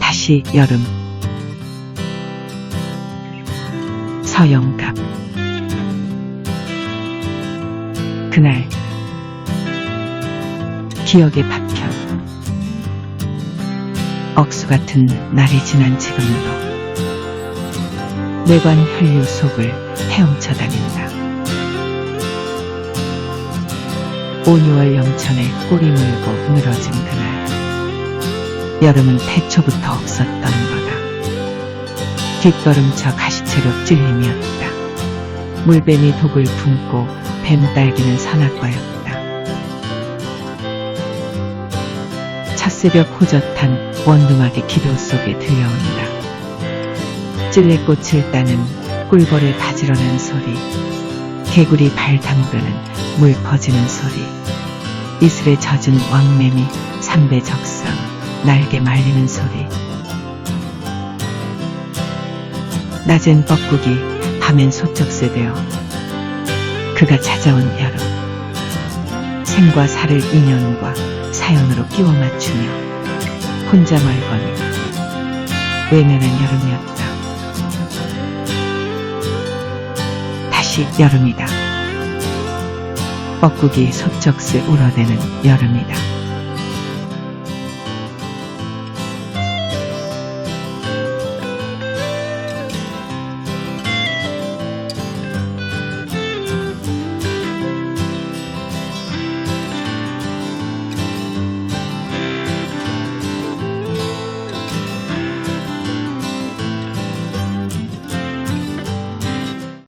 다시 여름. 서영갑. 그날 기억의 파편. 억수 같은 날이 지난 지금도 뇌관 혈류 속을 헤엄쳐 다닌다. 온 6월 영천에 꼬리 물고 늘어진 그날. 여름은 태초부터 없었던 거다. 뒷걸음쳐 가시채로 찔림이었다. 물뱀이 독을 품고 뱀 딸기는 선악과였다. 첫새벽 호젓한 원두막이 기도 속에 들려온다. 찔레꽃을 따는 꿀벌을 가지러낸 소리, 개구리 발 담그는 물 퍼지는 소리, 이슬에 젖은 왕매미 삼배 적상, 날개 말리는 소리. 낮엔 뻐꾸기, 밤엔 소쩍새 되어 그가 찾아온 여름. 생과 사를 인연과 사연으로 끼워 맞추며 혼자 말거니 외면한 여름이었다. 다시 여름이다. 뻐꾸기 소쩍새 울어대는 여름이다.